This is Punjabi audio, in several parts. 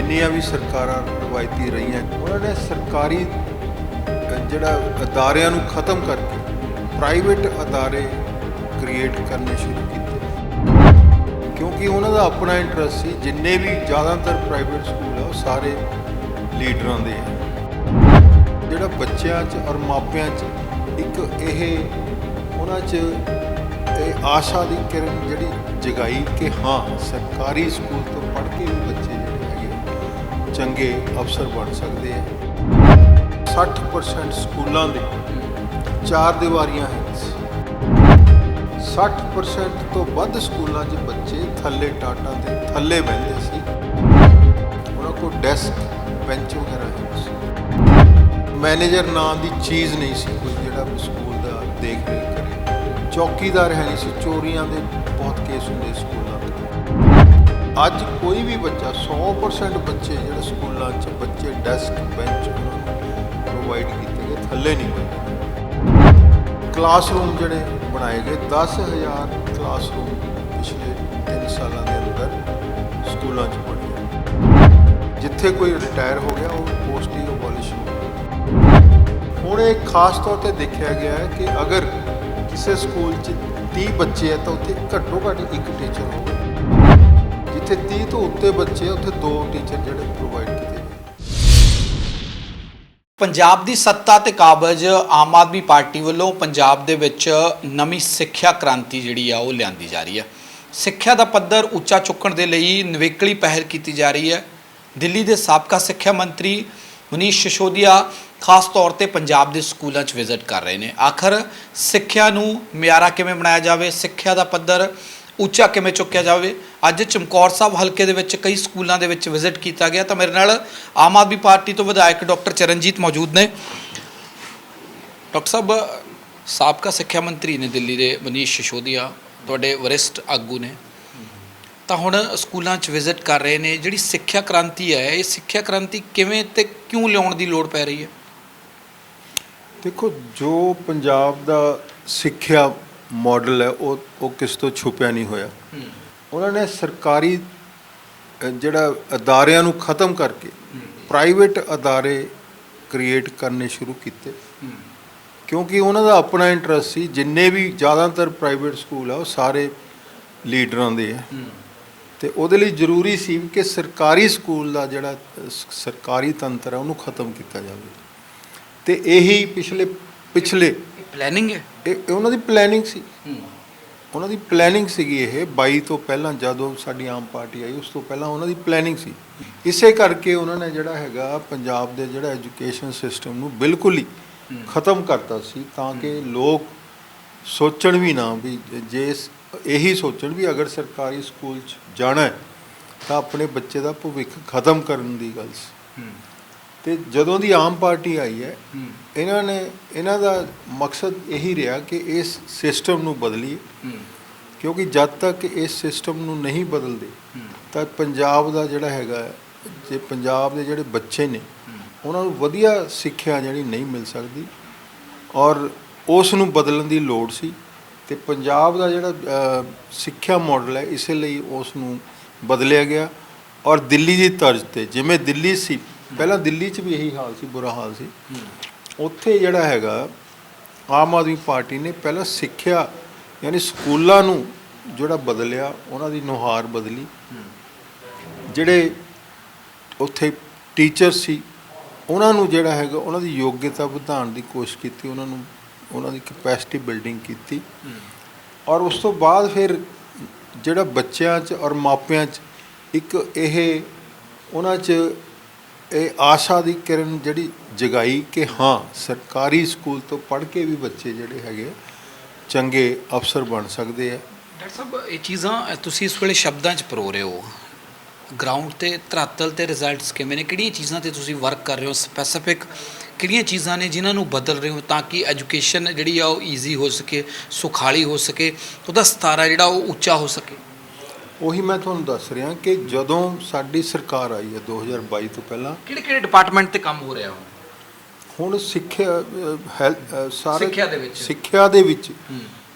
ਜਿੰਨੀਆਂ ਵੀ ਸਰਕਾਰਾਂ ਰਵਾਇਤੀ ਰਹੀਆਂ, ਉਹਨਾਂ ਨੇ ਸਰਕਾਰੀ ਜਿਹੜਾ ਅਦਾਰਿਆਂ ਨੂੰ ਖਤਮ ਕਰਕੇ ਪ੍ਰਾਈਵੇਟ ਅਦਾਰੇ ਕ੍ਰੀਏਟ ਕਰਨੇ ਸ਼ੁਰੂ ਕੀਤੇ। ਕਿਉਂਕਿ ਉਹਨਾਂ ਦਾ ਆਪਣਾ ਇੰਟਰਸਟ ਸੀ, ਜਿੰਨੇ ਵੀ ਜ਼ਿਆਦਾਤਰ ਪ੍ਰਾਈਵੇਟ ਸਕੂਲ ਆ, ਉਹ ਸਾਰੇ ਲੀਡਰਾਂ ਦੇ ਆ। ਜਿਹੜਾ ਬੱਚਿਆਂ 'ਚ ਔਰ ਮਾਪਿਆਂ 'ਚ ਇੱਕ ਇਹ, ਉਹਨਾਂ 'ਚ ਇਹ ਆਸ਼ਾ ਦੀ ਕਿਰਨ ਜਿਹੜੀ ਜਗਾਈ ਕਿ ਹਾਂ, ਸਰਕਾਰੀ ਸਕੂਲ ਤੋਂ ਪੜ੍ਹ ਕੇ ਵੀ ਬੱਚੇ ਚੰਗੇ ਅਫਸਰ ਬਣ ਸਕਦੇ ਆ। 60% ਸਕੂਲਾਂ ਦੇ ਚਾਰ ਦੀਵਾਰੀਆਂ ਹੈ 60% ਤੋਂ ਵੱਧ ਸਕੂਲਾਂ 'ਚ ਬੱਚੇ ਥੱਲੇ ਟਾਟਾ ਦੇ ਥੱਲੇ ਬਹਿੰਦੇ ਸੀ। ਉਹਨਾਂ ਕੋਲ ਡੈਸਕ ਬੈਂਚ ਵਗੈਰਾ ਨਹੀਂ ਸੀ। ਮੈਨੇਜਰ ਨਾਂ ਦੀ ਚੀਜ਼ ਨਹੀਂ ਸੀ ਕੋਈ ਜਿਹੜਾ ਸਕੂਲ ਦਾ ਦੇਖ ਰੇਖ ਕਰੇ। ਚੌਕੀਦਾਰ ਹੈ ਨਹੀਂ ਸੀ। ਚੋਰੀਆਂ ਦੇ ਬਹੁਤ ਕੇਸ ਹੁੰਦੇ ਸਕੂਲ ਅੱਜ ਕੋਈ ਵੀ ਬੱਚਾ 100% ਬੱਚੇ ਜਿਹੜੇ ਸਕੂਲਾਂ 'ਚ, ਬੱਚੇ ਡੈਸਕ ਬੈਂਚ ਪ੍ਰੋਵਾਈਡ ਕੀਤੇ ਗਏ, ਥੱਲੇ ਨਹੀਂ ਬੈਠੇ ਕਲਾਸਰੂਮ ਜਿਹੜੇ ਬਣਾਏ ਗਏ 10000 ਕਲਾਸਰੂਮ ਪਿਛਲੇ 3 ਸਾਲਾਂ ਦੇ ਅੰਦਰ ਸਕੂਲਾਂ 'ਚ ਬਣੇ ਜਿੱਥੇ ਕੋਈ ਰਿਟਾਇਰ ਹੋ ਗਿਆ, ਉਹ ਪੋਸਟ ਹੀ ਅਬੋਲਿਸ਼ ਹੋ ਗਈ ਹੁਣ ਇਹ ਖਾਸ ਤੌਰ ਤੇ ਦੇਖਿਆ ਗਿਆ ਹੈ ਕਿ ਅਗਰ ਕਿਸੇ ਸਕੂਲ 'ਚ 30 ਬੱਚੇ ਹੈ ਤਾਂ ਉੱਥੇ ਘੱਟੋ ਘੱਟ ਇੱਕ ਟੀਚਰ ਹੋਵੇ। ਜਿੱਥੇ 30 ਤੋਂ ਉੱਤੇ ਬੱਚੇ ਹੈ ਉੱਥੇ ਦੋ ਟੀਚਰ ਜਿਹੜੇ ਪ੍ਰੋਵਾਈਡ ਕੀਤੇ ਪੰਜਾਬ ਦੀ ਸੱਤਾ ਤੇ ਕਾਬਜ ਆਮ ਆਦਮੀ ਪਾਰਟੀ ਵੱਲੋਂ ਪੰਜਾਬ ਦੇ ਵਿੱਚ ਨਵੀਂ ਸਿੱਖਿਆ ਕ੍ਰਾਂਤੀ ਜਿਹੜੀ ਆ, ਉਹ ਲਿਆਂਦੀ ਜਾ ਰਹੀ ਹੈ ਸਿੱਖਿਆ ਦਾ ਪੱਧਰ ਉੱਚਾ ਚੁੱਕਣ ਦੇ ਲਈ ਨਿਵੇਕਲੀ ਪਹਿਲ ਕੀਤੀ ਜਾ ਰਹੀ ਹੈ ਦਿੱਲੀ ਦੇ ਸਾਬਕਾ ਸਿੱਖਿਆ ਮੰਤਰੀ ਮਨੀਸ਼ ਸਿਸੋਦੀਆ ਖਾਸ ਤੌਰ ਤੇ ਪੰਜਾਬ ਦੇ ਸਕੂਲਾਂ 'ਚ ਵਿਜ਼ਿਟ ਕਰ ਰਹੇ ਨੇ। ਆਖਰ ਸਿੱਖਿਆ ਨੂੰ ਮਿਆਰਾ ਕਿਵੇਂ ਬਣਾਇਆ ਜਾਵੇ? ਸਿੱਖਿਆ ਦਾ ਪੱਧਰ ਉੱਚਾ ਕਿਵੇਂ ਚੁੱਕਿਆ ਜਾਵੇ? ਅੱਜ ਚਮਕੌਰ ਸਾਹਿਬ ਹਲਕੇ ਦੇ ਵਿੱਚ ਕਈ ਸਕੂਲਾਂ ਦੇ ਵਿੱਚ ਵਿਜ਼ਿਟ ਕੀਤਾ ਗਿਆ ਤਾਂ ਮੇਰੇ ਨਾਲ ਆਮ ਆਦਮੀ ਪਾਰਟੀ ਤੋਂ ਵਿਧਾਇਕ ਡਾਕਟਰ ਚਰਨਜੀਤ ਮੌਜੂਦ ਨੇ। ਡਾਕਟਰ ਸਾਹਿਬ ਸਾਬਕਾ ਸਿੱਖਿਆ ਮੰਤਰੀ ਨੇ ਦਿੱਲੀ ਦੇ ਮਨੀਸ਼ ਸਿਸੋਦੀਆ ਤੁਹਾਡੇ ਵਰਿਸ਼ਟ ਆਗੂ ਨੇ। ਤਾਂ ਹੁਣ ਸਕੂਲਾਂ 'ਚ ਵਿਜ਼ਿਟ ਕਰ ਰਹੇ ਨੇ। ਜਿਹੜੀ ਸਿੱਖਿਆ ਕ੍ਰਾਂਤੀ ਹੈ ਇਹ ਸਿੱਖਿਆ ਕ੍ਰਾਂਤੀ ਕਿਵੇਂ ਤੇ ਕਿਉਂ ਲਿਆਉਣ ਦੀ ਲੋੜ ਪੈ ਰਹੀ ਹੈ? ਦੇਖੋ ਜੋ ਪੰਜਾਬ ਦਾ ਸਿੱਖਿਆ ਮਾਡਲ ਹੈ ਉਹ ਉਹ ਕਿਸ ਤੋਂ ਛੁਪਿਆ ਨਹੀਂ ਹੋਇਆ। ਉਹਨਾਂ ਨੇ ਸਰਕਾਰੀ ਜਿਹੜਾ ਅਦਾਰਿਆਂ ਨੂੰ ਖਤਮ ਕਰਕੇ ਪ੍ਰਾਈਵੇਟ ਅਦਾਰੇ ਕ੍ਰੀਏਟ ਕਰਨੇ ਸ਼ੁਰੂ ਕੀਤੇ। ਕਿਉਂਕਿ ਉਹਨਾਂ ਦਾ ਆਪਣਾ ਇੰਟਰਸਟ ਸੀ ਜਿੰਨੇ ਵੀ ਜ਼ਿਆਦਾਤਰ ਪ੍ਰਾਈਵੇਟ ਸਕੂਲ ਆ ਉਹ ਸਾਰੇ ਲੀਡਰਾਂ ਦੇ ਆ। ਤੇ ਉਹਦੇ ਲਈ ਜ਼ਰੂਰੀ ਸੀ ਕਿ ਸਰਕਾਰੀ ਸਕੂਲ ਦਾ ਜਿਹੜਾ ਸਰਕਾਰੀ ਤੰਤਰ ਹੈ ਉਹਨੂੰ ਖਤਮ ਕੀਤਾ ਜਾਵੇ। ਤੇ ਇਹੀ ਪਿਛਲੇ ਪਿਛਲੇ ਪਲੈਨਿੰਗ ਹੈ? ਇਹ ਉਹਨਾਂ ਦੀ ਪਲੈਨਿੰਗ ਸੀ। ਉਹਨਾਂ ਦੀ ਪਲੈਨਿੰਗ ਸੀਗੀ ਇਹ 22 ਤੋਂ ਪਹਿਲਾਂ ਜਦੋਂ ਸਾਡੀ ਆਮ ਪਾਰਟੀ ਆਈ ਉਸ ਤੋਂ ਪਹਿਲਾਂ ਉਹਨਾਂ ਦੀ ਪਲੈਨਿੰਗ ਸੀ। ਇਸੇ ਕਰਕੇ ਉਹਨਾਂ ਨੇ ਜਿਹੜਾ ਹੈਗਾ ਪੰਜਾਬ ਦੇ ਜਿਹੜਾ ਐਜੂਕੇਸ਼ਨ ਸਿਸਟਮ ਨੂੰ ਬਿਲਕੁਲ ਹੀ ਖਤਮ ਕਰਤਾ ਸੀ ਤਾਂ ਕਿ ਲੋਕ ਸੋਚਣ ਵੀ ਨਾ ਵੀ ਜੇ ਇਹੀ ਸੋਚਣ ਵੀ ਅਗਰ ਸਰਕਾਰੀ ਸਕੂਲ 'ਚ ਜਾਣਾ ਹੈ ਤਾਂ ਆਪਣੇ ਬੱਚੇ ਦਾ ਭਵਿੱਖ ਖਤਮ ਕਰਨ ਦੀ ਗੱਲ ਸੀ। ਤੇ ਜਦੋਂ ਦੀ ਆਮ ਪਾਰਟੀ ਆਈ ਹੈ ਇਹਨਾਂ ਨੇ ਇਹਨਾਂ ਦਾ ਮਕਸਦ ਇਹੀ ਰਿਹਾ ਕਿ ਇਸ ਸਿਸਟਮ ਨੂੰ ਬਦਲੀਏ। ਕਿਉਂਕਿ ਜਦ ਤੱਕ ਇਸ ਸਿਸਟਮ ਨੂੰ ਨਹੀਂ ਬਦਲਦੇ ਤਾਂ ਪੰਜਾਬ ਦਾ ਜਿਹੜਾ ਹੈਗਾ ਜੇ ਪੰਜਾਬ ਦੇ ਜਿਹੜੇ ਬੱਚੇ ਨੇ ਉਹਨਾਂ ਨੂੰ ਵਧੀਆ ਸਿੱਖਿਆ ਜਿਹੜੀ ਨਹੀਂ ਮਿਲ ਸਕਦੀ। ਔਰ ਉਸ ਨੂੰ ਬਦਲਣ ਦੀ ਲੋੜ ਸੀ ਤੇ ਪੰਜਾਬ ਦਾ ਜਿਹੜਾ ਸਿੱਖਿਆ ਮਾਡਲ ਹੈ ਇਸੇ ਲਈ ਉਸ ਨੂੰ ਬਦਲਿਆ ਗਿਆ। ਔਰ ਦਿੱਲੀ ਦੀ ਤਰਜ਼ ਤੇ ਜਿਵੇਂ ਦਿੱਲੀ ਸੀ ਪਹਿਲਾਂ ਦਿੱਲੀ 'ਚ ਵੀ ਇਹੀ ਹਾਲ ਸੀ ਬੁਰਾ ਹਾਲ ਸੀ। ਉੱਥੇ ਜਿਹੜਾ ਹੈਗਾ ਆਮ ਆਦਮੀ ਪਾਰਟੀ ਨੇ ਪਹਿਲਾਂ ਸਿੱਖਿਆ ਯਾਨੀ ਸਕੂਲਾਂ ਨੂੰ ਜਿਹੜਾ ਬਦਲਿਆ ਉਹਨਾਂ ਦੀ ਨੁਹਾਰ ਬਦਲੀ। ਜਿਹੜੇ ਉੱਥੇ ਟੀਚਰ ਸੀ ਉਹਨਾਂ ਨੂੰ ਜਿਹੜਾ ਹੈਗਾ ਉਹਨਾਂ ਦੀ ਯੋਗਤਾ ਵਧਾਉਣ ਦੀ ਕੋਸ਼ਿਸ਼ ਕੀਤੀ ਉਹਨਾਂ ਨੂੰ ਉਹਨਾਂ ਦੀ ਕੈਪੈਸਿਟੀ ਬਿਲਡਿੰਗ ਕੀਤੀ। ਔਰ ਉਸ ਤੋਂ ਬਾਅਦ ਫਿਰ ਜਿਹੜਾ ਬੱਚਿਆਂ 'ਚ ਔਰ ਮਾਪਿਆਂ 'ਚ ਇੱਕ ਇਹ ਉਹਨਾਂ 'ਚ ਇਹ ਆਸ਼ਾ ਦੀ ਕਿਰਨ ਜਿਹੜੀ ਜਗਾਈ ਕਿ ਹਾਂ ਸਰਕਾਰੀ ਸਕੂਲ ਤੋਂ ਪੜ੍ਹ ਕੇ ਵੀ ਬੱਚੇ ਜਿਹੜੇ ਹੈਗੇ ਆ, ਚੰਗੇ ਅਫਸਰ ਬਣ ਸਕਦੇ ਆ। ਡਾਕਟਰ ਸਾਹਿਬ ਇਹ ਚੀਜ਼ਾਂ ਤੁਸੀਂ ਇਸ ਵੇਲੇ ਸ਼ਬਦਾਂ 'ਚ ਪਰੋ ਰਹੇ ਹੋ। ਗਰਾਊਂਡ ਤੇ ਧਰਾਤਲ ਤੇ ਰਿਜ਼ਲਟਸ ਕਿਵੇਂ ਨੇ? ਕਿਹੜੀਆਂ ਚੀਜ਼ਾਂ ਤੇ ਤੁਸੀਂ ਵਰਕ ਕਰ ਰਹੇ ਹੋ? ਸਪੈਸੀਫਿਕ ਕਿਹੜੀਆਂ ਚੀਜ਼ਾਂ ਨੇ ਜਿਨ੍ਹਾਂ ਨੂੰ ਬਦਲ ਰਹੇ ਹੋ ਤਾਂ ਕਿ ਐਜੂਕੇਸ਼ਨ ਜਿਹੜੀ ਆ ਉਹ ਈਜ਼ੀ ਹੋ ਸਕੇ ਸੁਖਾਲੀ ਹੋ ਸਕੇ ਉਹਦਾ ਸਤਾਰਾ ਜਿਹੜਾ ਉਹ ਉੱਚਾ ਹੋ ਸਕੇ? ਉਹੀ ਮੈਂ ਤੁਹਾਨੂੰ ਦੱਸ ਰਿਹਾ ਕਿ ਜਦੋਂ ਸਾਡੀ ਸਰਕਾਰ ਆਈ ਹੈ 2022 ਤੋਂ ਪਹਿਲਾਂ ਕਿਹੜੇ ਕਿਹੜੇ ਡਿਪਾਰਟਮੈਂਟ ਤੇ ਕੰਮ ਹੋ ਰਿਹਾ ਹੁਣ? ਹੁਣ ਸਿੱਖਿਆ ਹੈਲਥ ਸਾਰੇ ਸਿੱਖਿਆ ਦੇ ਵਿੱਚ। ਸਿੱਖਿਆ ਦੇ ਵਿੱਚ।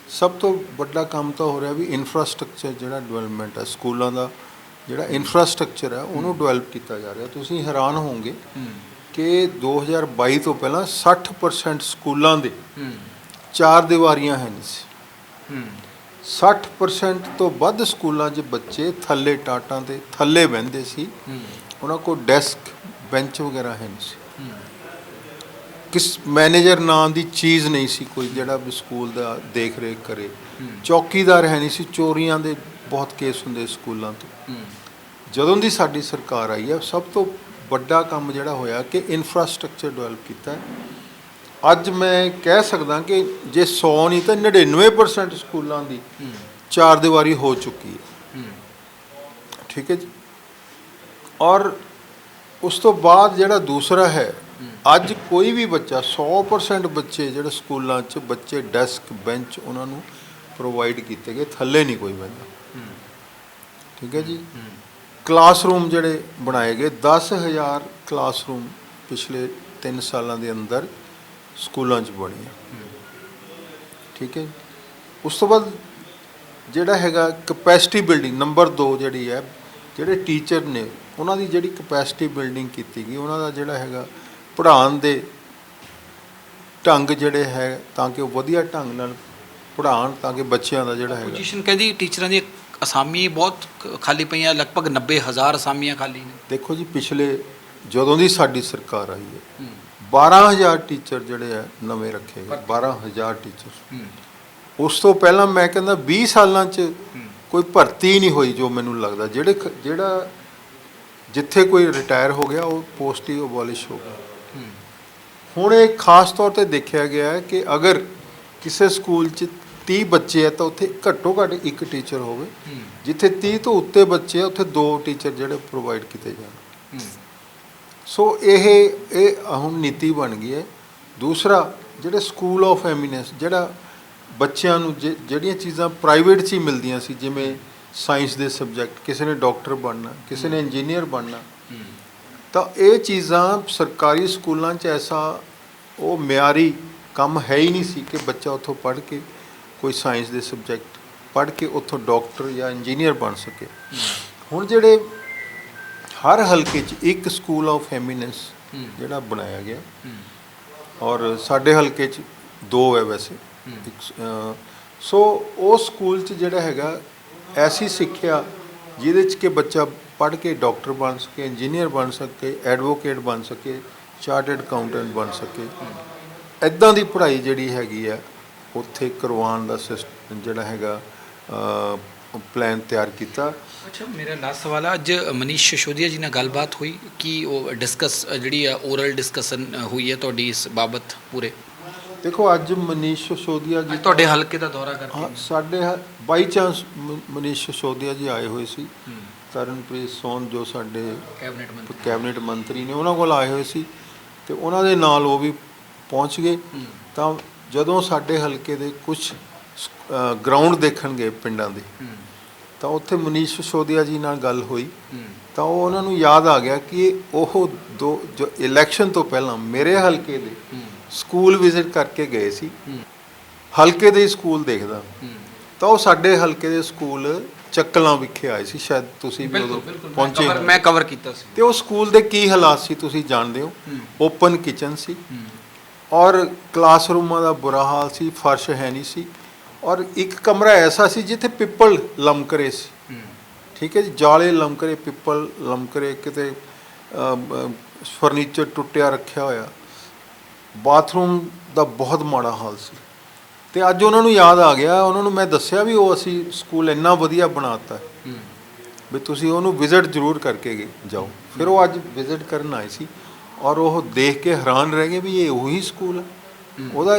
ਸਭ ਤੋਂ ਵੱਡਾ ਕੰਮ ਤਾਂ ਹੋ ਰਿਹਾ ਵੀ ਇਨਫਰਾਸਟ੍ਰਕਚਰ ਜਿਹੜਾ ਡਿਵੈਲਪਮੈਂਟ ਹੈ ਸਕੂਲਾਂ ਦਾ ਜਿਹੜਾ ਇਨਫਰਾਸਟ੍ਰਕਚਰ ਹੈ ਉਹਨੂੰ ਡਿਵੈਲਪ ਕੀਤਾ ਜਾ ਰਿਹਾ। ਤੁਸੀਂ ਹੈਰਾਨ ਹੋਵੋਗੇ ਕਿ 2022 ਤੋਂ ਪਹਿਲਾਂ 60% ਸਕੂਲਾਂ ਦੇ ਚਾਰ ਦੀਵਾਰੀਆਂ ਹੈ ਨਹੀਂ ਸੀ। 60% ਤੋਂ ਵੱਧ ਸਕੂਲਾਂ 'ਚ ਬੱਚੇ ਥੱਲੇ ਟਾਟਾਂ ਤੇ ਥੱਲੇ ਬਹਿੰਦੇ ਸੀ। ਉਹਨਾਂ ਕੋਲ ਡੈਸਕ ਬੈਂਚ ਵਗੈਰਾ ਹੈ ਨਹੀਂ ਸੀ। ਕਿਸ ਮੈਨੇਜਰ ਨਾਂ ਦੀ ਚੀਜ਼ ਨਹੀਂ ਸੀ ਕੋਈ ਜਿਹੜਾ ਵੀ ਸਕੂਲ ਦਾ ਦੇਖ ਰੇਖ ਕਰੇ। ਚੌਕੀਦਾਰ ਹੈ ਨਹੀਂ ਸੀ ਚੋਰੀਆਂ ਦੇ ਬਹੁਤ ਕੇਸ ਹੁੰਦੇ ਸਕੂਲਾਂ ਤੋਂ। ਜਦੋਂ ਦੀ ਸਾਡੀ ਸਰਕਾਰ ਆਈ ਹੈ ਸਭ ਤੋਂ ਵੱਡਾ ਕੰਮ ਜਿਹੜਾ ਹੋਇਆ ਕਿ ਇਨਫਰਾਸਟ੍ਰਕਚਰ ਡਿਵੈਲਪ ਕੀਤਾ ਹੈ। ਅੱਜ ਮੈਂ ਕਹਿ ਸਕਦਾ ਕਿ ਜੇ 100 ਨਹੀਂ ਤਾਂ 99% ਸਕੂਲਾਂ ਦੀ ਚਾਰ ਦੀਵਾਰੀ ਹੋ ਚੁੱਕੀ ਹੈ। ਠੀਕ ਹੈ ਜੀ? ਔਰ ਉਸ ਤੋਂ ਬਾਅਦ ਜਿਹੜਾ ਦੂਸਰਾ ਹੈ ਅੱਜ ਕੋਈ ਵੀ ਬੱਚਾ 100% ਬੱਚੇ ਜਿਹੜੇ ਸਕੂਲਾਂ 'ਚ ਬੱਚੇ ਡੈਸਕ ਬੈਂਚ ਉਹਨਾਂ ਨੂੰ ਪ੍ਰੋਵਾਈਡ ਕੀਤੇ ਗਏ ਥੱਲੇ ਨਹੀਂ ਕੋਈ ਹੂੰ। ਠੀਕ ਹੈ ਜੀ? ਕਲਾਸਰੂਮ ਜਿਹੜੇ ਬਣਾਏ ਗਏ 10000 ਕਲਾਸਰੂਮ ਪਿਛਲੇ 3 ਸਾਲਾਂ ਦੇ ਅੰਦਰ ਸਕੂਲਾਂ 'ਚ ਬਣੇ ਆ। ਠੀਕ ਹੈ ਉਸ ਤੋਂ ਬਾਅਦ ਜਿਹੜਾ ਹੈਗਾ ਕਪੈਸਿਟੀ ਬਿਲਡਿੰਗ ਨੰਬਰ 2 ਜਿਹੜੀ ਹੈ ਜਿਹੜੇ ਟੀਚਰ ਨੇ ਉਹਨਾਂ ਦੀ ਜਿਹੜੀ ਕਪੈਸਿਟੀ ਬਿਲਡਿੰਗ ਕੀਤੀ ਗਈ ਉਹਨਾਂ ਦਾ ਜਿਹੜਾ ਹੈਗਾ ਪੜ੍ਹਾਉਣ ਦੇ ਢੰਗ ਜਿਹੜੇ ਹੈ ਤਾਂ ਕਿ ਉਹ ਵਧੀਆ ਢੰਗ ਨਾਲ ਪੜ੍ਹਾਉਣ ਤਾਂ ਕਿ ਬੱਚਿਆਂ ਦਾ ਜਿਹੜਾ ਹੈਗਾ ਪੋਜੀਸ਼ਨ ਕਹਿੰਦੀ ਟੀਚਰਾਂ ਦੀ ਅਸਾਮੀ ਬਹੁਤ ਖਾਲੀ ਪਈਆਂ ਲਗਭਗ 90000 ਅਸਾਮੀਆਂ ਖਾਲੀ ਨੇ। ਦੇਖੋ ਜੀ ਪਿਛਲੇ ਜਦੋਂ ਦੀ ਸਾਡੀ ਸਰਕਾਰ ਆਈ ਹੂੰ। 12000 ਟੀਚਰ ਜਿਹੜੇ ਆ ਨਵੇਂ ਰੱਖੇ ਗਏ 12000 ਟੀਚਰ ਉਸ ਤੋਂ ਪਹਿਲਾਂ ਮੈਂ ਕਹਿੰਦਾ 20 ਸਾਲਾਂ 'ਚ ਕੋਈ ਭਰਤੀ ਨਹੀਂ ਹੋਈ ਜੋ ਮੈਨੂੰ ਲੱਗਦਾ। ਜਿਹੜੇ ਜਿਹੜਾ ਜਿੱਥੇ ਕੋਈ ਰਿਟਾਇਰ ਹੋ ਗਿਆ ਉਹ ਪੋਸਟ ਹੀ ਅਬੋਲਿਸ਼ ਹੋ ਗਈ ਹੁਣ ਇਹ ਖਾਸ ਤੌਰ ਤੇ ਦੇਖਿਆ ਗਿਆ ਹੈ ਕਿ ਅਗਰ ਕਿਸੇ ਸਕੂਲ 'ਚ 30 ਬੱਚੇ ਹੈ ਤਾਂ ਉੱਥੇ ਘੱਟੋ ਘੱਟ ਇੱਕ ਟੀਚਰ ਹੋਵੇ। ਜਿੱਥੇ 30 ਤੋਂ ਉੱਤੇ ਬੱਚੇ ਆ ਉੱਥੇ ਦੋ ਟੀਚਰ ਜਿਹੜੇ ਪ੍ਰੋਵਾਈਡ ਕੀਤੇ ਜਾਣ। ਸੋ ਇਹ ਇਹ ਹੁਣ ਨੀਤੀ ਬਣ ਗਈ ਹੈ। ਦੂਸਰਾ ਜਿਹੜੇ ਸਕੂਲ ਆਫ ਐਮੀਨੈਂਸ ਜਿਹੜਾ ਬੱਚਿਆਂ ਨੂੰ ਜਿਹੜੀਆਂ ਚੀਜ਼ਾਂ ਪ੍ਰਾਈਵੇਟ 'ਚ ਹੀ ਮਿਲਦੀਆਂ ਸੀ ਜਿਵੇਂ ਸਾਇੰਸ ਦੇ ਸਬਜੈਕਟ ਕਿਸੇ ਨੇ ਡਾਕਟਰ ਬਣਨਾ ਕਿਸੇ ਨੇ ਇੰਜੀਨੀਅਰ ਬਣਨਾ ਤਾਂ ਇਹ ਚੀਜ਼ਾਂ ਸਰਕਾਰੀ ਸਕੂਲਾਂ 'ਚ ਐਸਾ ਉਹ ਮਿਆਰੀ ਕੰਮ ਹੈ ਹੀ ਨਹੀਂ ਸੀ ਕਿ ਬੱਚਾ ਉੱਥੋਂ ਪੜ੍ਹ ਕੇ ਕੋਈ ਸਾਇੰਸ ਦੇ ਸਬਜੈਕਟ ਪੜ੍ਹ ਕੇ ਉੱਥੋਂ ਡਾਕਟਰ ਜਾਂ ਇੰਜੀਨੀਅਰ ਬਣ ਸਕੇ। ਹੁਣ ਜਿਹੜੇ ਹਰ ਹਲਕੇ 'ਚ ਇੱਕ ਸਕੂਲ ਆਫ ਐਮੀਨੈਂਸ ਹੂੰ। ਜਿਹੜਾ ਬਣਾਇਆ ਗਿਆ। ਔਰ ਸਾਡੇ ਹਲਕੇ 'ਚ ਦੋ ਹੈ ਵੈਸੇ। ਸ- ਉਹ ਸਕੂਲ 'ਚ ਜਿਹੜਾ ਹੈਗਾ ਐਸੀ ਸਿੱਖਿਆ ਜਿਹਦੇ 'ਚ ਕਿ ਬੱਚਾ ਪੜ੍ਹ ਕੇ ਡਾਕਟਰ ਬਣ ਸਕੇ ਇੰਜੀਨੀਅਰ ਬਣ ਸਕੇ ਐਡਵੋਕੇਟ ਬਨ ਸਕੇ ਚਾਰਟਰਡ ਅਕਾਊਂਟੈਂਟ ਬਣ ਸਕੇ। ਐਦਾਂ ਦੀ ਪੜ੍ਹਾਈ ਜਿਹੜੀ ਹੈਗੀ ਆ ਉੱਥੇ ਕਰਵਾਉਣ ਦਾ ਸਿਸਟਮ ਜਿਹੜਾ ਹੈਗਾ ਪਲਾਨ ਤਿਆਰ ਕੀਤਾ। ਅੱਛਾ ਮੇਰਾ ਲਾਸਟ ਸਵਾਲ ਆ। ਅੱਜ ਮਨੀਸ਼ ਸ਼ਸ਼ੋਦੀਆ ਜੀ ਨਾਲ ਗੱਲਬਾਤ ਹੋਈ ਕਿ ਉਹ ਡਿਸਕਸ ਜਿਹੜੀ ਆ ਓਰਲ ਡਿਸਕਸ਼ਨ ਹੋਈ ਹੈ ਤੁਹਾਡੀ ਇਸ ਬਾਬਤ ਪੂਰੇ? ਦੇਖੋ ਅੱਜ ਮਨੀਸ਼ ਸਿਸੋਦੀਆ ਜੀ ਤੁਹਾਡੇ ਹਲਕੇ ਦਾ ਦੌਰਾ ਕਰਕੇ ਸਾਡੇ ਬਾਈ ਚਾਂਸ ਮਨੀਸ਼ ਸਿਸੋਦੀਆ ਜੀ ਆਏ ਹੋਏ ਸੀ। ਤਰਨਪ੍ਰੀਤ ਸੋਨ ਜੋ ਸਾਡੇ ਕੈਬਨਿਟ ਮੰਤਰੀ। ਕੈਬਨਿਟ ਮੰਤਰੀ ਨੇ ਉਹਨਾਂ ਕੋਲ ਆਏ ਹੋਏ ਸੀ। ਤੇ ਉਹਨਾਂ ਦੇ ਨਾਲ ਉਹ ਵੀ ਪਹੁੰਚ ਗਏ। ਤਾਂ ਜਦੋਂ ਸਾਡੇ ਹਲਕੇ ਦੇ ਕੁਝ ਗਰਾਊਂਡ ਦੇਖਣ ਗਏ ਪਿੰਡਾਂ ਦੇ ਤਾਂ ਉੱਥੇ ਮਨੀਸ਼ ਸਿਸੋਦੀਆ ਜੀ ਨਾਲ ਗੱਲ ਹੋਈ। ਤਾਂ ਉਹ ਉਹਨਾਂ ਨੂੰ ਯਾਦ ਆ ਗਿਆ ਕਿ ਉਹ ਦੋ ਜੋ ਇਲੈਕਸ਼ਨ ਤੋਂ ਪਹਿਲਾਂ ਮੇਰੇ ਹਲਕੇ ਦੇ ਸਕੂਲ ਵਿਜ਼ਿਟ ਕਰਕੇ ਗਏ ਸੀ। ਹਲਕੇ ਦੇ ਸਕੂਲ ਦੇਖਦਾ। ਤਾਂ ਉਹ ਸਾਡੇ ਹਲਕੇ ਦੇ ਸਕੂਲ ਚੱਕਲਾਂ ਵਿਖੇ ਆਏ ਸੀ ਸ਼ਾਇਦ ਤੁਸੀਂ ਵੀ ਉਦੋਂ ਪਹੁੰਚੇ। ਮੈਂ ਕਵਰ ਕੀਤਾ ਸੀ। ਤੇ ਉਹ ਸਕੂਲ ਦੇ ਕੀ ਹਾਲਾਤ ਸੀ ਤੁਸੀਂ ਜਾਣਦੇ ਹੋ? ਓਪਨ ਕਿਚਨ ਸੀ। ਔਰ ਕਲਾਸਰੂਮਾਂ ਦਾ ਬੁਰਾ ਹਾਲ ਸੀ ਫਰਸ਼ ਹੈ ਨਹੀਂ ਸੀ। ਔਰ ਇੱਕ ਕਮਰਾ ਐਸਾ ਸੀ ਜਿੱਥੇ ਪਿੱਪਲ ਲਮਕਰੇ ਸੀ। ਠੀਕ ਹੈ ਜੀ ਜਾਲੇ ਲਮਕਰੇ ਪਿੱਪਲ ਲਮਕਰੇ ਕਿਤੇ ਫਰਨੀਚਰ ਟੁੱਟਿਆ ਰੱਖਿਆ ਹੋਇਆ। ਬਾਥਰੂਮ ਦਾ ਬਹੁਤ ਮਾੜਾ ਹਾਲ ਸੀ। ਤੇ ਅੱਜ ਉਹਨਾਂ ਨੂੰ ਯਾਦ ਆ ਗਿਆ ਉਹਨਾਂ ਨੂੰ ਮੈਂ ਦੱਸਿਆ ਵੀ ਉਹ ਅਸੀਂ ਸਕੂਲ ਇੰਨਾ ਵਧੀਆ ਬਣਾਤਾ। ਵੀ ਤੁਸੀਂ ਉਹਨੂੰ ਵਿਜ਼ਿਟ ਜ਼ਰੂਰ ਕਰਕੇ ਗਏ- ਜਾਓ। ਫਿਰ ਉਹ ਅੱਜ ਵਿਜ਼ਿਟ ਕਰਨ ਆਏ ਸੀ ਔਰ ਉਹ ਦੇਖ ਕੇ ਹੈਰਾਨ ਰਹਿ ਗਏ ਵੀ ਇਹ ਉਹੀ ਸਕੂਲ ਹੈ। ਉਹਦਾ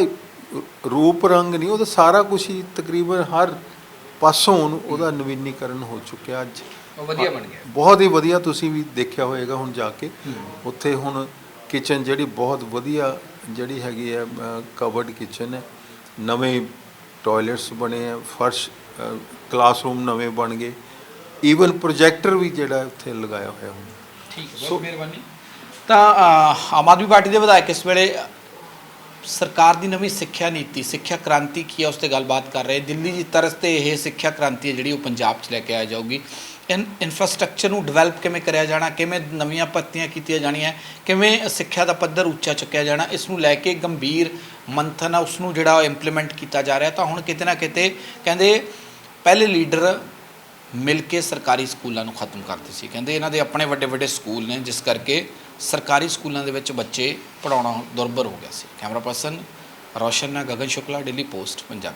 ਰੂਪ ਰੰਗ ਨਹੀਂ ਉਹਦਾ ਸਾਰਾ ਕੁਝ ਹੀ ਤਕਰੀਬਨ ਹਰ ਪਾਸੋਂ ਉਹਦਾ ਨਵੀਨੀਕਰਨ ਹੋ ਚੁੱਕਿਆ ਅੱਜ। ਉਹ ਵਧੀਆ ਬਣ ਗਿਆ। ਬਹੁਤ ਹੀ ਵਧੀਆ ਤੁਸੀਂ ਵੀ ਦੇਖਿਆ ਹੋਵੇਗਾ ਹੁਣ ਜਾ ਕੇ। ਉੱਥੇ ਹੁਣ ਕਿਚਨ ਜਿਹੜੀ ਬਹੁਤ ਵਧੀਆ ਜਿਹੜੀ ਹੈਗੀ ਹੈ ਕਵਰਡ ਕਿਚਨ ਹੈ। ਨਵੇਂ ਟਾਇਲਟਸ ਬਣੇ ਆ ਫਰਸ਼ ਕਲਾਸਰੂਮ ਨਵੇਂ ਬਣ ਗਏ। ਈਵਨ ਪ੍ਰੋਜੈਕਟਰ ਵੀ ਜਿਹੜਾ ਉੱਥੇ ਲਗਾਇਆ ਹੋਇਆ ਹੁਣ। ਠੀਕ ਬਹੁਤ ਮਿਹਰਬਾਨੀ। ਤਾਂ ਆਮ ਆਦਮੀ ਪਾਰਟੀ ਦੇ ਵਿਧਾਇਕ ਇਸ ਵੇਲੇ ਸਰਕਾਰ ਦੀ ਨਵੀਂ ਸਿੱਖਿਆ ਨੀਤੀ, ਸਿੱਖਿਆ ਕ੍ਰਾਂਤੀ ਕੀ ਹੈ, ਉਸ ਤੇ ਗੱਲਬਾਤ ਕਰ ਰਹੇ ਦਿੱਲੀ ਦੀ ਤਰਜ਼ ਤੇ ਇਹ ਸਿੱਖਿਆ ਕ੍ਰਾਂਤੀ ਹੈ ਜਿਹੜੀ ਉਹ ਪੰਜਾਬ 'ਚ ਲੈ ਕੇ ਆ ਜਾਊਗੀ। ਇਨ ਇਨਫਰਾਸਟ੍ਰਕਚਰ ਨੂੰ ਡਿਵੈਲਪ ਕਿਵੇਂ ਕਰਿਆ ਜਾਣਾ, ਕਿਵੇਂ ਨਵੀਆਂ ਭਰਤੀਆਂ ਕੀਤੀਆਂ ਜਾਣੀਆਂ, ਕਿਵੇਂ ਸਿੱਖਿਆ ਦਾ ਪੱਧਰ ਉੱਚਾ ਚੁੱਕਿਆ ਜਾਣਾ, ਇਸ ਨੂੰ ਲੈ ਕੇ ਗੰਭੀਰ ਮੰਥਨ ਆ, ਉਸ ਨੂੰ ਜਿਹੜਾ ਇੰਪਲੀਮੈਂਟ ਕੀਤਾ ਜਾ ਰਿਹਾ। ਤਾਂ ਹੁਣ ਕਿਤੇ ਨਾ ਕਿਤੇ ਕਹਿੰਦੇ ਪਹਿਲੇ ਲੀਡਰ ਮਿਲ ਕੇ ਸਰਕਾਰੀ ਸਕੂਲਾਂ ਨੂੰ ਖਤਮ ਕਰਦੇ ਸੀ। ਕਹਿੰਦੇ ਇਹਨਾਂ ਦੇ ਆਪਣੇ ਵੱਡੇ ਵੱਡੇ ਸਕੂਲ ਨੇ, ਜਿਸ ਕਰਕੇ ਸਰਕਾਰੀ ਸਕੂਲਾਂ ਦੇ ਵਿੱਚ ਬੱਚੇ ਪੜਾਉਣਾ ਦੁਰਭਰ ਹੋ ਗਿਆ ਸੀ। ਕੈਮਰਾ ਪਰਸਨ ਰੌਸ਼ਨ ਨਾਲ ਗਗਨ ਸ਼ੁਕਲਾ, ਡੇਲੀ ਪੋਸਟ, ਪੰਜਾਬ।